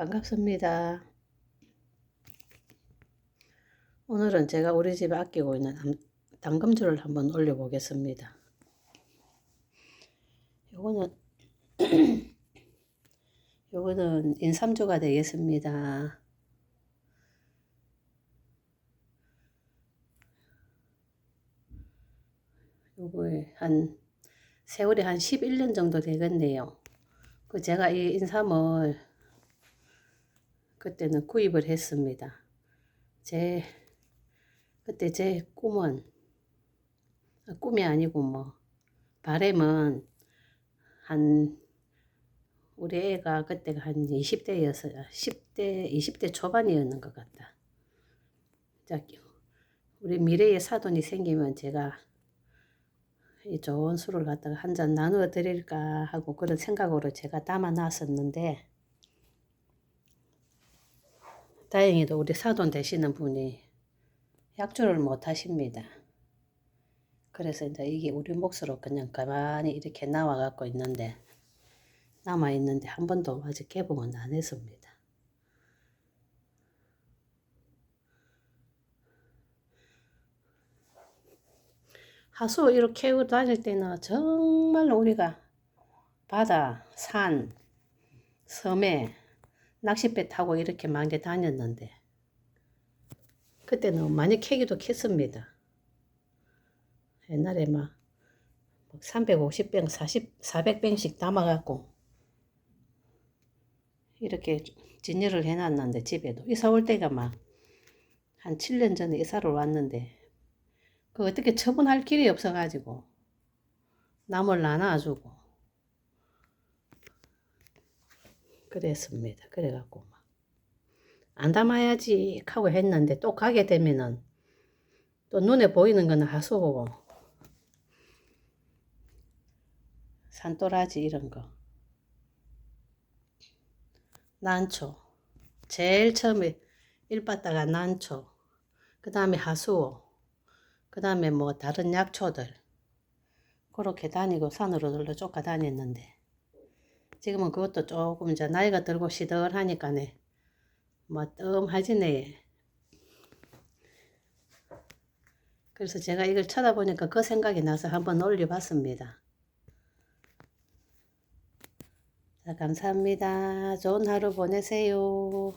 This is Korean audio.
반갑습니다. 오늘은 제가 우리 집에 아끼고 있는 담- 당금주를 한번 올려보겠습니다. 요거는 요거는 인삼주가 되겠습니다. 요거에 한 세월이 한 11년 정도 되겠네요. 그 제가 이 인삼을 그때는 구입을 했습니다. 제 그때 제 꿈은 아, 꿈이 아니고 뭐 바램은 한 우리 애가 그때가 한 20대였어요. 10대 20대 초반이었는 것 같다. 자, 우리 미래의 사돈이 생기면 제가 이 좋은 술을 갖다가 한 잔 나누어 드릴까 하고 그런 생각으로 제가 담아 놨었는데 다행히도 우리 사돈 되시는 분이 약주를 못 하십니다. 그래서 이제 이게 우리 몫으로 그냥 가만히 이렇게 나와 갖고 있는데 남아 있는데 한 번도 아직 개봉은 안 했습니다. 하수 이렇게 캐고 다닐 때는 정말 우리가 바다, 산, 섬에 낚싯배 타고 이렇게 많이 다녔는데 그때는 많이 캐기도 캤습니다. 옛날에 막 350병, 40, 400병씩 담아갖고 이렇게 진열을 해놨는데 집에도 이사 올 때가 막 한 7년 전에 이사를 왔는데 그 어떻게 처분할 길이 없어가지고 남을 나눠주고 그랬습니다. 그래갖고 막. 안 담아야지 하고 했는데 또 가게 되면은 또 눈에 보이는 거는 하수고 산도라지 이런 거. 난초. 제일 처음에 일받다가 난초. 그 다음에 하수오 그 다음에 뭐 다른 약초들. 그렇게 다니고 산으로 들러 쫓아 다녔는데 지금은 그것도 조금 이제 나이가 들고 시들하니까네 뭐 뜸하지네 그래서 제가 이걸 쳐다보니까 그 생각이 나서 한번 올려봤습니다. 자, 감사합니다. 좋은 하루 보내세요.